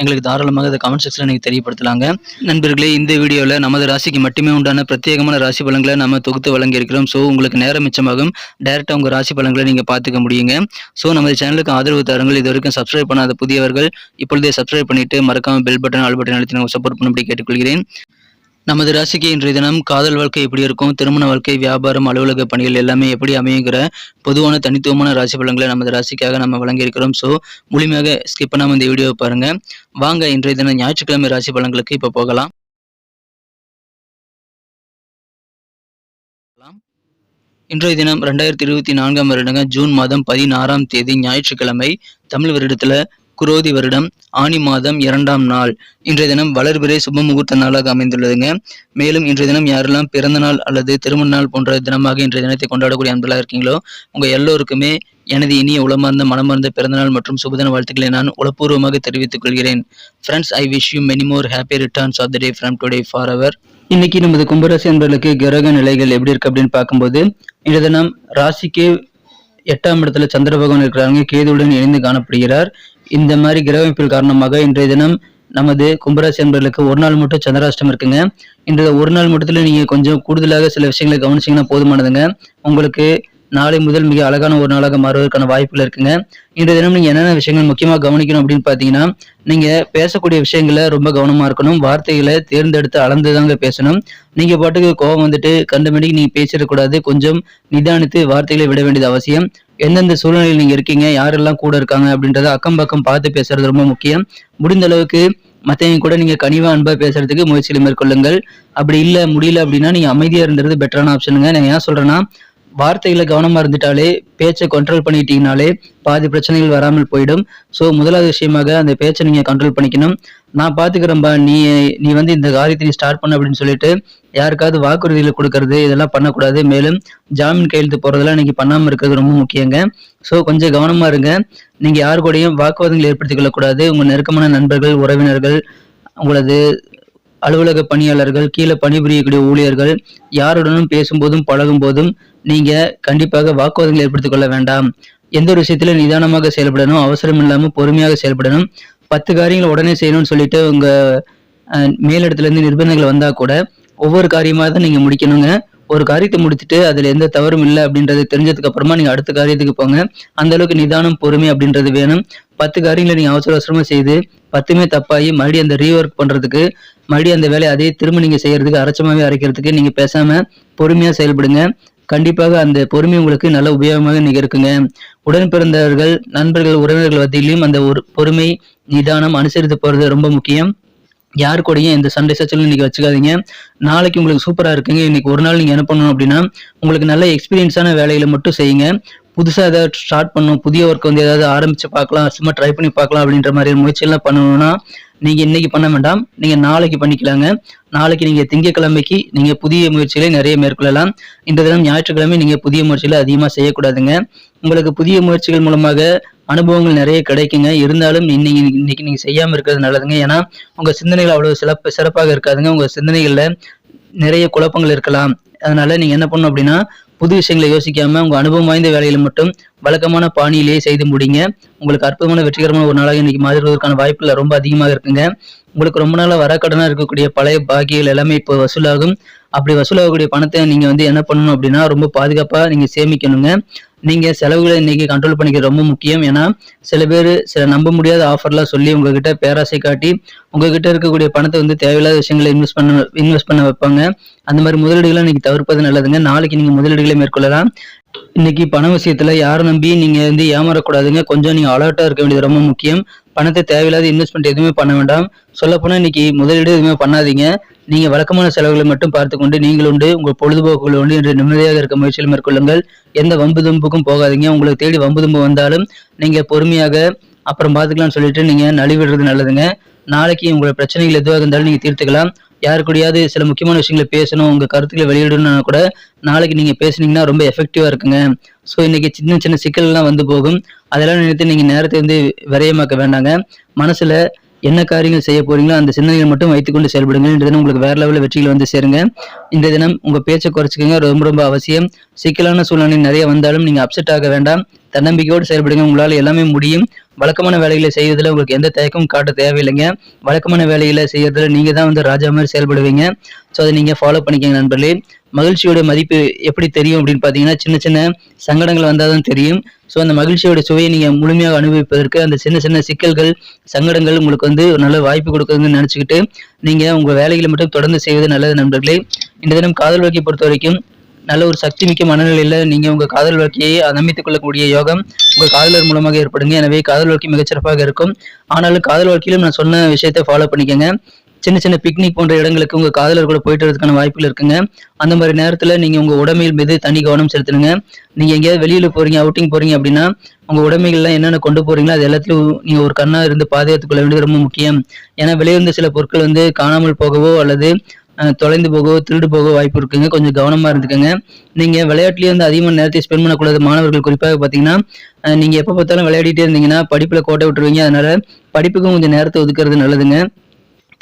எங்களுக்கு தாராளமாக அதை கமெண்ட் செக்ஷனில் நீங்கள் தெரியப்படுத்தலாங்க. நண்பர்களே இந்த வீடியோவில் நமது ராசிக்கு மட்டுமே உண்டான பிரத்யேகமான ராசி பலன்களை நம்ம தொகுத்து வழங்கியிருக்கிறோம். ஸோ உங்களுக்கு நேரம் மிச்சமாகும். டைரெக்டாக உங்கள் ராசி பலன்களை நீங்கள் பார்த்துக்க முடியுங்க. ஸோ நமது சேனலுக்கு ஆதரவு தாருங்கள். இது வரைக்கும் சப்ஸ்கிரைப் பண்ணாத புதியவர்கள் இப்பொழுதே சப்ஸ்கிரைப் பண்ணிட்டு மறக்காமல் பெல் பட்டன் ஆல் பட்டன் அழுத்தி நம்ம சப்போர்ட் பண்ணும்படி கேட்டுக்கொள்கிறேன். நமது ராசிக்கு இன்றைய தினம் காதல் வாழ்க்கை எப்படி இருக்கும்? திருமண வாழ்க்கை வியாபாரம் அலுவலக பணிகள் எல்லாமே எப்படி அமையுங்கிற பொதுவான தனித்துவமான ராசி பலன்களை நமது ராசிக்காக நம்ம வழங்கியிருக்கிறோம் ஸோ முழுமையாக ஸ்கிப் பண்ணாமல் இந்த வீடியோவை பாருங்க. வாங்க இன்றைய தினம் ஞாயிற்றுக்கிழமை ராசி பலன்களுக்கு இப்போ போகலாம். இன்றைய தினம் ரெண்டாயிரத்தி இருபத்தி நான்காம் வருடங்க ஜூன் மாதம் பதினாறாம் தேதி ஞாயிற்றுக்கிழமை தமிழ் வருடத்தில் குரோதி வருடம் ஆனி மாதம் இரண்டாம் நாள். இன்றைய தினம் வளர்பிறை சுப முகூர்த்த நாளாக அமைந்துள்ளதுங்க. மேலும் இன்றைய தினம் யாரெல்லாம் பிறந்த நாள் அல்லது திருமண நாள் போன்ற தினமாக இன்றைய தினத்தை கொண்டாடக்கூடிய அன்பலாக இருக்கீங்களோ உங்க எல்லோருக்குமே எனது இனிய உளமார்ந்த மனமார்ந்த பிறந்தநாள் மற்றும் சுபதன வாழ்த்துக்களை நான் உளப்பூர்வமாக தெரிவித்துக் கொள்கிறேன். Friends I wish you many more happy returns of the day from today for our இன்னைக்கு நமது கும்பராசி அன்பர்களுக்கு கிரக நிலைகள் எப்படி இருக்கு அப்படின்னு பார்க்கும்போது இன்றைய தினம் ராசிக்கு எட்டாம் இடத்துல சந்திர பகவான் இருக்கிறாங்க கேதுவுடன் இணைந்து காணப்படுகிறார். இந்த மாதிரி கிரகமைப்பில் காரணமாக இன்றைய தினம் நமது கும்பராசி அன்பர்களுக்கு ஒரு நாள் மட்டும் சந்திராஷ்டம் இருக்குங்க. இன்றைய ஒரு நாள் மட்டுத்துல நீங்க கொஞ்சம் கூடுதலாக சில விஷயங்களை கவனிச்சிங்கன்னா போதுமானதுங்க. உங்களுக்கு நாளை முதல் மிக அழகான ஒரு நாளாக மாறுவதற்கான வாய்ப்புகள் இருக்குங்க. இன்றைய தினம் நீங்க என்னென்ன விஷயங்கள் முக்கியமாக கவனிக்கணும் அப்படின்னு பாத்தீங்கன்னா நீங்க பேசக்கூடிய விஷயங்களை ரொம்ப கவனமா இருக்கணும். வார்த்தைகளை தேர்ந்தெடுத்து அளந்து தாங்க பேசணும். நீங்க பாட்டுக்கு கோபம் வந்துட்டு கண்டமணிக்கு நீங்க பேசிடக்கூடாது. கொஞ்சம் நிதானித்து வார்த்தைகளை விட வேண்டியது அவசியம். எந்தெந்த சூழ்நிலையில் நீங்க இருக்கீங்க யாரெல்லாம் கூட இருக்காங்க அப்படின்றத அக்கம் பக்கம் பார்த்து பேசுறது ரொம்ப முக்கியம். முடிந்த அளவுக்கு மற்றவங்க கூட நீங்க கனிவா அன்பா பேசுறதுக்கு முயற்சியில் மேற்கொள்ளுங்கள். அப்படி இல்ல முடியல அப்படின்னா நீங்க அமைதியா இருந்துறது பெட்டரான ஆப்ஷனுங்க நான் ஏன் சொல்றேன்னா வார்த்தைகளை கவனமாக இருந்துட்டாலே பேச்சை கண்ட்ரோல் பண்ணிட்டீங்கனாலே பாதி பிரச்சனைகள் வராமல் போயிடும். ஸோ முதலாவது விஷயமாக அந்த பேச்சை நீங்கள் கண்ட்ரோல் பண்ணிக்கணும். நான் பார்த்துக்கிறேன்பா நீ நீ வந்து இந்த காரியத்தை நீ ஸ்டார்ட் பண்ண அப்படின்னு சொல்லிட்டு யாருக்காவது வாக்குறுதியில் கொடுக்கறது இதெல்லாம் பண்ணக்கூடாது. மேலும் ஜாமீன் கையெழுத்து போகிறதெல்லாம் நீங்க பண்ணாமல் இருக்கிறது ரொம்ப முக்கியங்க. ஸோ கொஞ்சம் கவனமாக இருங்க. நீங்கள் யார் கூடயும் வாக்குவாதங்கள் ஏற்படுத்திக் கொள்ளக்கூடாது. உங்கள் நெருக்கமான நண்பர்கள் உறவினர்கள் உங்களது அலுவலக பணியாளர்கள் கீழே பணிபுரியக்கூடிய ஊழியர்கள் யாருடனும் பேசும்போதும் பழகும் போதும் நீங்க கண்டிப்பாக வாக்குவாதங்கள் ஏற்படுத்திக் கொள்ள வேண்டாம். எந்த ஒரு விஷயத்துல நிதானமாக செயல்படணும் அவசரம் இல்லாம பொறுமையாக செயல்படணும். பத்து காரியங்கள் உடனே செய்யணும்னு சொல்லிட்டு உங்க மேலிடத்துல இருந்து நிர்பந்தங்கள் வந்தா கூட ஒவ்வொரு காரியமாக தான் நீங்க முடிக்கணுங்க. ஒரு காரியத்தை முடிச்சுட்டு அதுல எந்த தவறும் இல்லை அப்படின்றது தெரிஞ்சதுக்கு அப்புறமா நீங்க அடுத்த காரியத்துக்கு போங்க. அந்த அளவுக்கு நிதானம் பொறுமை அப்படின்றது வேணும். பத்து காரியங்களை நீங்க அவசர அவசரமா செய்து பத்துமே தப்பாகி மறுபடியும் அந்த ரீஒர்க் பண்றதுக்கு மறுபடியும் அந்த வேலையை அதே திரும்ப நீங்க செய்யறதுக்கு அரைச்சமாவே அரைக்கிறதுக்கு நீங்க பேசாம பொறுமையா செயல்படுங்க. கண்டிப்பாக அந்த பொறுமை உங்களுக்கு நல்ல உபயோகமாக நீங்க இருக்குங்க. உடன் பிறந்தவர்கள் நண்பர்கள் உறவினர்கள் மத்தியிலும் அந்த ஒரு பொறுமை நிதானம் அனுசரித்து போறது ரொம்ப முக்கியம். யார் கூடயும் எந்த சண்டை சச்சலும் இன்னைக்கு வச்சுக்காதீங்க. நாளைக்கு உங்களுக்கு சூப்பரா இருக்குங்க. இன்னைக்கு ஒரு நாள் நீங்க என்ன பண்ணணும் அப்படின்னா உங்களுக்கு நல்ல எக்ஸ்பீரியன்ஸான வேலைகளை மட்டும் செய்யுங்க. புதுசா ஏதாவது ஸ்டார்ட் பண்ணணும். புதிய ஒர்க் வந்து ஏதாவது ஆரம்பிச்சு பார்க்கலாம். சும்மா ட்ரை பண்ணி பார்க்கலாம் அப்படின்ற மாதிரி முயற்சியெல்லாம் பண்ணணும்னா நீங்க இன்னைக்கு பண்ண வேண்டாம். நீங்க நாளைக்கு பண்ணிக்கலாங்க. நாளைக்கு நீங்க திங்கட்கிழமைக்கு நீங்க புதிய முயற்சிகளை நிறைய மேற்கொள்ளலாம். இந்த தினம் ஞாயிற்றுக்கிழமை நீங்க புதிய முயற்சிகளை அதிகமா செய்யக்கூடாதுங்க. உங்களுக்கு புதிய முயற்சிகள் மூலமாக அனுபவங்கள் நிறைய கிடைக்குங்க. இருந்தாலும் இன்னைக்கு இன்னைக்கு நீங்க செய்யாம இருக்கிறது நல்லதுங்க. ஏன்னா உங்க சிந்தனைகள் அவ்வளவு சிறப்பு சிறப்பாக இருக்காதுங்க. உங்க சிந்தனைகள்ல நிறைய குழப்பங்கள் இருக்கலாம். அதனால நீங்க என்ன பண்ணணும் அப்படின்னா புது விஷயங்களை யோசிக்காம உங்க அனுபவம் வாய்ந்த வேலையில மட்டும் வழக்கமான பாணியிலேயே செய்து முடிங்க. உங்களுக்கு அற்புதமான வெற்றிகரமான ஒரு நாளாக இன்னைக்கு மாறுவதற்கான வாய்ப்புகள் ரொம்ப அதிகமாக இருக்குங்க. உங்களுக்கு ரொம்ப நாளா வரக்கடனா இருக்கக்கூடிய பழைய பாக்கிகள் எல்லாமே இப்போ வசூலாகும். அப்படி வசூலாகக்கூடிய பணத்தை நீங்கள் வந்து என்ன பண்ணணும் அப்படின்னா ரொம்ப பாதுகாப்பாக நீங்கள் சேமிக்கணுங்க. நீங்கள் செலவுகளை இன்னைக்கு கண்ட்ரோல் பண்ணிக்கிறது ரொம்ப முக்கியம். ஏன்னா சில பேர் சில நம்ப முடியாத ஆஃபர்லாம் சொல்லி உங்ககிட்ட பேராசை காட்டி உங்ககிட்ட இருக்கக்கூடிய பணத்தை வந்து தேவையில்லாத விஷயங்களை இன்வெஸ்ட் பண்ண இன்வெஸ்ட் பண்ண வைப்பாங்க. அந்த மாதிரி முதலீடுகளை இன்னைக்கு தவிர்ப்பது நல்லதுங்க. நாளைக்கு நீங்கள் முதலீடுகளை மேற்கொள்ளலாம். இன்னைக்கு பண விஷயத்துல யாரை நம்பி நீங்க வந்து ஏமாறக்கூடாதுங்க. கொஞ்சம் நீங்க அலர்ட்டா இருக்க வேண்டியது ரொம்ப முக்கியம். பணத்தை தேவையில்லாத இன்வெஸ்ட்மெண்ட் எதுவுமே பண்ண வேண்டாம். சொல்லப்போனால் இன்னைக்கு முதலீடு எதுவுமே பண்ணாதீங்க. நீங்க வழக்கமான செலவுகளை மட்டும் பார்த்துக்கொண்டு நீங்கள் உண்டு. உங்கள் பொழுதுபோக்குகள் உண்டு என்று நிம்மதியாக இருக்க முயற்சியில் மேற்கொள்ளுங்கள். எந்த வம்பு தும்புக்கும் போகாதீங்க. உங்களுக்கு தேடி வம்பு தும்பு வந்தாலும் நீங்க பொறுமையாக அப்புறம் பார்த்துக்கலாம்னு சொல்லிட்டு நீங்க நழுவிடுறது நல்லதுங்க. நாளைக்கு உங்களோட பிரச்சனைகள் எதுவாக இருந்தாலும் நீங்க தீர்த்துக்கலாம். யாரு கூடயாவது சில முக்கியமான விஷயங்களை பேசணும் உங்க கருத்துக்களை வெளியிடணும்னா கூட நாளைக்கு நீங்க பேசுனீங்கன்னா ரொம்ப எஃபெக்டிவா இருக்குங்க. ஸோ இன்னைக்கு சின்ன சின்ன சிக்கல்லாம் வந்து போகும். அதெல்லாம் நினைத்து நீங்க நேரத்தை வந்து விரயமாக்க வேண்டாங்க. மனசுல என்ன காரியங்கள் செய்ய போறீங்களோ அந்த சிந்தனைகள் மட்டும் வைத்துக்கொண்டு செயல்படுங்கள். இந்த தினம் உங்களுக்கு வேற லெவலில் வெற்றிகள் வந்து சேருங்க. இந்த தினம் உங்க பேச்சை குறைச்சிக்கங்க. ரொம்ப ரொம்ப அவசியம். சிக்கலான சூழ்நிலை நிறைய வந்தாலும் நீங்க அப்செட் ஆக வேண்டாம். தன்னம்பிக்கையோடு செயல்படுங்க. உங்களால் எல்லாமே முடியும். வழக்கமான வேலைகளை செய்யறதுல உங்களுக்கு எந்த தயக்கமும் காட்ட தேவையில்லைங்க. வழக்கமான வேலைகளை செய்யறதுல நீங்க தான் வந்து ராஜா மாதிரி செயல்படுவீங்க. ஸோ அதை நீங்க ஃபாலோ பண்ணிக்கங்க நண்பர்களே. மகிழ்ச்சியோட மதிப்பு எப்படி தெரியும் அப்படின்னு பார்த்தீங்கன்னா சின்ன சின்ன சங்கடங்கள் வந்தால் தான் தெரியும். ஸோ அந்த மகிழ்ச்சியோட சுவையை நீங்கள் முழுமையாக அனுபவிப்பதற்கு அந்த சின்ன சின்ன சிக்கல்கள் சங்கடங்கள் உங்களுக்கு வந்து ஒரு நல்ல வாய்ப்பு கொடுக்குதுன்னு நினச்சிக்கிட்டு நீங்கள் உங்கள் வேலைகளை மட்டும் தொடர்ந்து செய்வது நல்லது நண்பர்களே. இந்த தினம் காதல் வாழ்க்கையை பொறுத்த வரைக்கும் நல்ல ஒரு சக்தி மிக்க மனநிலையில் நீங்கள் உங்கள் காதல் வாழ்க்கையை அமைத்துக் கொள்ளக்கூடிய யோகம் உங்கள் காதலர் மூலமாக ஏற்படுங்க. எனவே காதல் வாழ்க்கை மிகச்சிறப்பாக இருக்கும். ஆனாலும் காதல் வாழ்க்கையிலும் நான் சொன்ன விஷயத்தை ஃபாலோ பண்ணிக்கோங்க. சின்ன சின்ன பிக்னிக் போன்ற இடங்களுக்கு உங்கள் காதலர் கூட போயிட்டு வரதுக்கான வாய்ப்புகள் இருக்குங்க. அந்த மாதிரி நேரத்தில் நீங்கள் உங்கள் உடமையில் மீது தனி கவனம் செலுத்தணுங்க. நீங்கள் எங்கேயாவது வெளியில் போகிறீங்க அவுட்டிங் போகிறீங்க அப்படின்னா உங்கள் உடைமைகள்லாம் என்னென்ன கொண்டு போகிறீங்களோ அது எல்லாத்தையும் நீங்கள் ஒரு கண்ணாக இருந்து பாதுகாத்துக் கொள்ள வேண்டியது ரொம்ப முக்கியம். ஏன்னா வெளியிருந்த சில பொருட்கள் வந்து காணாமல் போகவோ அல்லது தொலைந்து போகவோ திருடு போக வாய்ப்பு இருக்குங்க. கொஞ்சம் கவனமாக இருந்துக்கோங்க. நீங்கள் விளையாட்டுலேயே வந்து அதிகமாக நேரத்தை ஸ்பெண்ட் பண்ணக்கூடாது. மாணவர்கள் குறிப்பாக பார்த்தீங்கன்னா நீங்கள் எப்போ பார்த்தாலும் விளையாடிட்டே இருந்தீங்கன்னா படிப்பில் கோட்டை விட்டுருவீங்க. அதனால் படிப்புக்கும் கொஞ்சம் நேரத்தை ஒதுக்குறது நல்லதுங்க.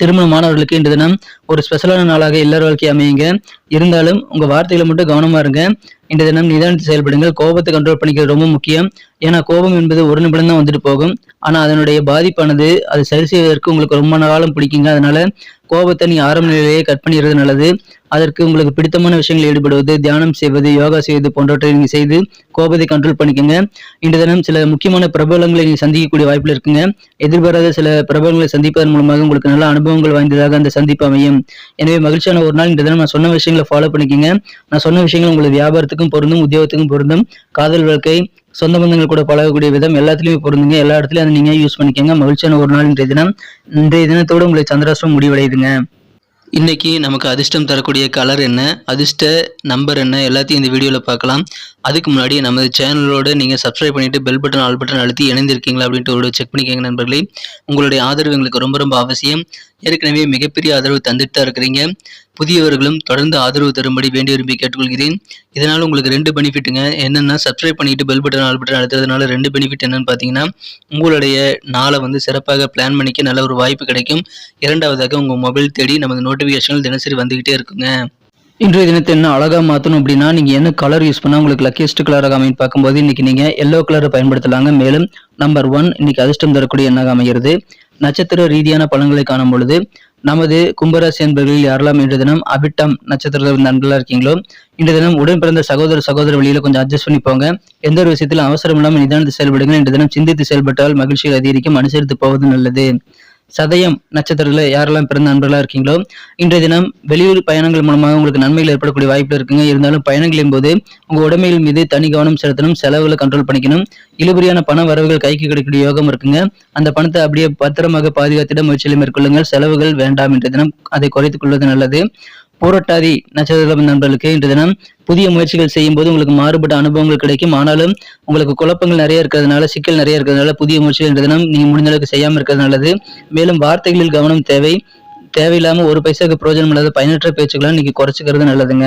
திருமண மாணவர்களுக்கு இன்று தினம் ஒரு ஸ்பெஷலான நாளாக எல்லார் வாழ்க்கை அமையுங்க. இருந்தாலும் உங்க வார்த்தைகளை மட்டும் கவனமா இருங்க. இன்றைய தினம் நிதானித்து செயல்படுங்கள். கோபத்தை கண்ட்ரோல் பண்ணிக்கிறது ரொம்ப முக்கியம். ஏன்னா கோபம் என்பது ஒரு நிமிடம் தான் வந்துட்டு போகும். ஆனால் அதனுடைய பாதிப்பானது அது சரி செய்வதற்கு உங்களுக்கு ரொம்ப காலம் பிடிக்குங்க. அதனால கோபத்தை நீ ஆரம்ப நிலையிலேயே கட் பண்ணிடுறது நல்லது. அதற்கு உங்களுக்கு பிடித்தமான விஷயங்களில் ஈடுபடுவது தியானம் செய்வது யோகா செய்வது போன்றவற்றை நீங்கள் செய்து கோபத்தை கண்ட்ரோல் பண்ணிக்கோங்க. இன்று தினம் சில முக்கியமான பிரபலங்களை நீங்கள் சந்திக்கக்கூடிய வாய்ப்பில் இருக்குங்க. எதிர்பாராத சில பிரபலங்களை சந்திப்பதன் மூலமாக உங்களுக்கு நல்ல அனுபவங்கள் வாய்ந்ததாக அந்த சந்திப்பு அமையும். எனவே மகிழ்ச்சியான ஒரு நாள் இந்த தினம். நான் சொன்ன விஷயங்களை ஃபாலோ பண்ணிக்கோங்க. நான் சொன்ன விஷயங்கள் உங்களுக்கு வியாபாரத்துக்கு குடும்பத்துக்கும் பொருந்தும் உத்தியோகத்துக்கும் பொருந்தும் காதல் வாழ்க்கை சொந்த பந்தங்கள் கூட பழகக்கூடிய விதம் எல்லாத்துலயுமே பொருந்துங்க. எல்லா இடத்துலயும் அதை நீங்க யூஸ் பண்ணிக்கோங்க. மகிழ்ச்சியான ஒரு நாள் இன்றைய தினம். இன்றைய தினத்தோடு உங்களை சந்திராஷ்டிரம் முடிவடையுதுங்க. இன்னைக்கு நமக்கு அதிர்ஷ்டம் தரக்கூடிய கலர் என்ன? அதிர்ஷ்ட நம்பர் என்ன? எல்லாத்தையும் இந்த வீடியோவில் பார்க்கலாம். அதுக்கு முன்னாடி நமது சேனலோடு நீங்கள் சப்ஸ்கிரைப் பண்ணிவிட்டு பெல் பட்டன் ஆல் பட்டன் அழுத்தி இணைந்திருக்கீங்களா அப்படின்ட்டு ஒரு செக் பண்ணிக்கோங்க நண்பர்களே. உங்களுடைய ஆதரவு எங்களுக்கு ரொம்ப ரொம்ப அவசியம். ஏற்கனவே மிகப்பெரிய ஆதரவு தந்துட்டு தான் இருக்கிறீங்க. புதியவர்களும் தொடர்ந்து ஆதரவு தரும்படி வேண்டி விரும்பி கேட்டுக்கொள்கிறேன். இதனால் உங்களுக்கு ரெண்டு பெனிஃபிட்டுங்க. என்னென்னா சப்ஸ்கிரைப் பண்ணிட்டு பெல் பட்டன் ஆல் பட்டன் அழுத்துறதுனால ரெண்டு பெனிஃபிட் என்னன்னு பார்த்தீங்கன்னா உங்களுடைய நாளை வந்து சிறப்பாக பிளான் பண்ணிக்க நல்ல ஒரு வாய்ப்பு கிடைக்கும். இரண்டாவதாக உங்கள் மொபைல் தேடி நமது நோட்டிஃபிகேஷன்கள் தினசரி வந்துக்கிட்டே இருக்குங்க. இன்றைய தினத்தை என்ன அழகாக மாற்றணும் அப்படின்னா நீங்கள் என்ன கலர் யூஸ் பண்ணால் உங்களுக்கு லக்கியஸ்ட் கலராக அமைன்னு பார்க்கும்போது இன்னைக்கு நீங்கள் எல்லோ கலரை பயன்படுத்தலாங்க. மேலும் நம்பர் ஒன் இன்றைக்கி அதிர்ஷ்டம் தரக்கூடிய எண்ணாக அமைகிறது. நட்சத்திர ரீதியான பலன்களை காணும் பொழுது நமது கும்பராசி என்பர்களில் யாரெல்லாம் இன்று தினம் அபிட்டம் நட்சத்திர நண்பர்களா இருக்கீங்களோ இன்று தினம் உடன் பிறந்த சகோதர சகோதர வழியில கொஞ்சம் அட்ஜஸ்ட் பண்ணி போங்க. எந்த ஒரு விஷயத்திலும் அவசரம் இல்லாமல் நிதானத்து செயல்படுங்க இன்று தினம் சிந்தித்து செயல்பட்டால் மகிழ்ச்சியை அதிகரிக்கும் அனுசரித்து போவது நல்லது. சதயம் நட்சத்திரத்தில் யாரெல்லாம் பிறந்த நண்பர்களாக இருக்கீங்களோ இன்றைய தினம் வெளியூர் பயணங்கள் மூலமாக உங்களுக்கு நன்மைகள் ஏற்படக்கூடிய வாய்ப்பு இருக்குங்க. இருந்தாலும் பயணங்களின் போது உங்கள் உடமைகள் மீது தனி கவனம் செலுத்தணும் செலவுகளை கண்ட்ரோல் பண்ணிக்கணும். இழுபறியான பண வரவுகள் கைக்கு கிடைக்கக்கூடிய யோகம் இருக்குங்க. அந்த பணத்தை அப்படியே பத்திரமாக பாதுகாத்திட முயற்சியில் மேற்கொள்ளுங்கள். செலவுகள் வேண்டாம் இன்றைய தினம். அதை குறைத்துக் கொள்வது நல்லது. போராட்டாதி நட்சத்திர நண்பர்களுக்கு இன்று தினம் புதிய முயற்சிகள் செய்யும் போது உங்களுக்கு மாறுபட்ட அனுபவங்கள் கிடைக்கும். ஆனாலும் உங்களுக்கு குழப்பங்கள் நிறைய இருக்கிறதுனால சிக்கல் நிறைய இருக்கிறதுனால புதிய முயற்சிகள் இன்று தினம் நீங்க முடிந்த அளவுக்கு செய்யாமல் இருக்கிறது நல்லது. மேலும் வார்த்தைகளில் கவனம் தேவை. தேவையில்லாம ஒரு பைசாக்கு பிரயோஜனம் இல்லாத பயனற்ற பேச்சுக்களை இன்னைக்கு குறைச்சிக்கிறது நல்லதுங்க.